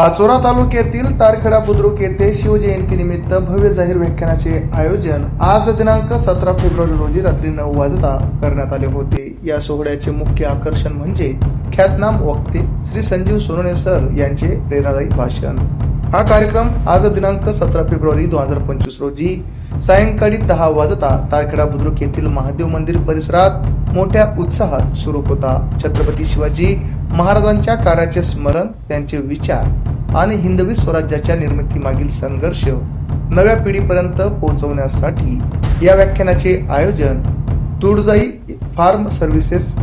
पाचोरा तालुक्यातील तारखेडा बुद्रुक येथे शिवजयंतीनिमित्त भव्य जाहीर व्याख्यानाचे आयोजन आज दिनांक सतरा फेब्रुवारी रोजी रात्री नऊ वाजता करण्यात आले होते. या सोहळ्याचे मुख्य आकर्षण म्हणजे ख्यातनाम वक्ते श्री संजीव सोनोने सर यांचे प्रेरणादायी भाषण. हा कार्यक्रम आज दिनांक सतरा फेब्रुवारी दोन हजार पंचवीस रोजी सायंकाळी दहा वाजता तारखेडा बुद्रुक येथील महादेव मंदिर परिसरात मोठ्या उत्साहात सुरू होता छत्रपती शिवाजी महाराजांच्या कार्याचे स्मरण त्यांचे विचार आणि हिंदवी स्वराज्याच्या निर्मितीमागील संघर्ष नव्या पिढीपर्यंत पोहोचवण्यासाठी या व्याख्यानाचे आयोजन तुळजाई फार्म सर्व्हिसेस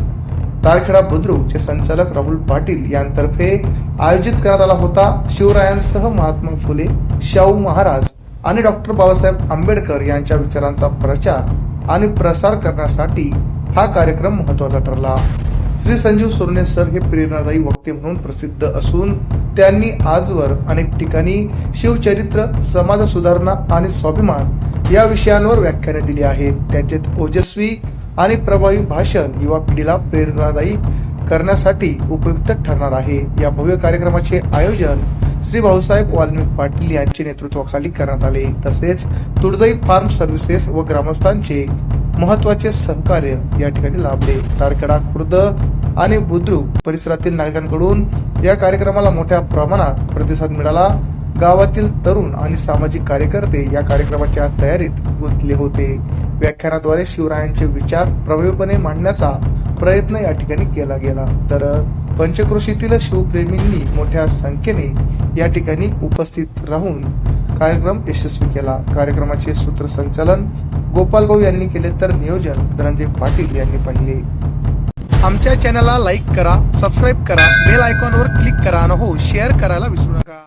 तारखेडा बुद्रुकचे संचालक राहुल पाटील यांतर्फे आयोजित करण्यात आला होता. शिवरायांसह महात्मा फुले शाहू महाराज आणि डॉक्टर बाबासाहेब आंबेडकर यांच्या विचारांचा प्रचार आणि प्रसार करण्यासाठी हा कार्यक्रम महत्त्वाचा ठरला. श्री संजीव सोरणे सर हे प्रेरणादायी वक्ते म्हणून प्रसिद्ध असून त्यांनी आजवर अनेक ठिकाणी शिवचरित्र समाज सुधारणा आणि स्वाभिमान या विषयांवर व्याख्याने दिली आहेत. त्यांचे ओजस्वी आणि प्रभावी भाषण युवा पिढीला प्रेरणादायी करण्यासाठी उपयुक्त ठरणार आहे. या भव्य कार्यक्रमाचे आयोजन श्री भाऊसाहेब वाल्मिक पाटील यांच्या नेतृत्वाखाली करण्यात आले. तसेच तुळजाई फार्म सर्व्हिसेस व ग्रामस्थांचे महत्त्वाचे सहकार्य या ठिकाणी लाभले. तारखेडा खुर्द आणि बुद्रुक परिसरातील नागरिकांकडून या कार्यक्रमाला मोठ्या प्रमाणात प्रतिसाद मिळाला. गावातील तरुण आणि सामाजिक कार्यकर्ते या कार्यक्रमाच्या तयारीत गुंतले होते. व्याख्यानाद्वारे शिवरायांचे विचार प्रभावीपणे मांडण्याचा प्रयत्न या ठिकाणी केला गेला. तर पंचक्रोशीतील शिवप्रेमींनी मोठ्या संख्येने या ठिकाणी उपस्थित राहून कार्यक्रम यशस्वी केला. कार्यक्रमाचे सूत्रसंचालन गोपाल गौ यांनी केले तर नियोजन धनंजय पाटील यांनी पाहिले. आमच्या चॅनलला लाईक करा सबस्क्राईब करा बेल आयकॉनवर क्लिक करा आणि हो शेअर करायला विसरू नका.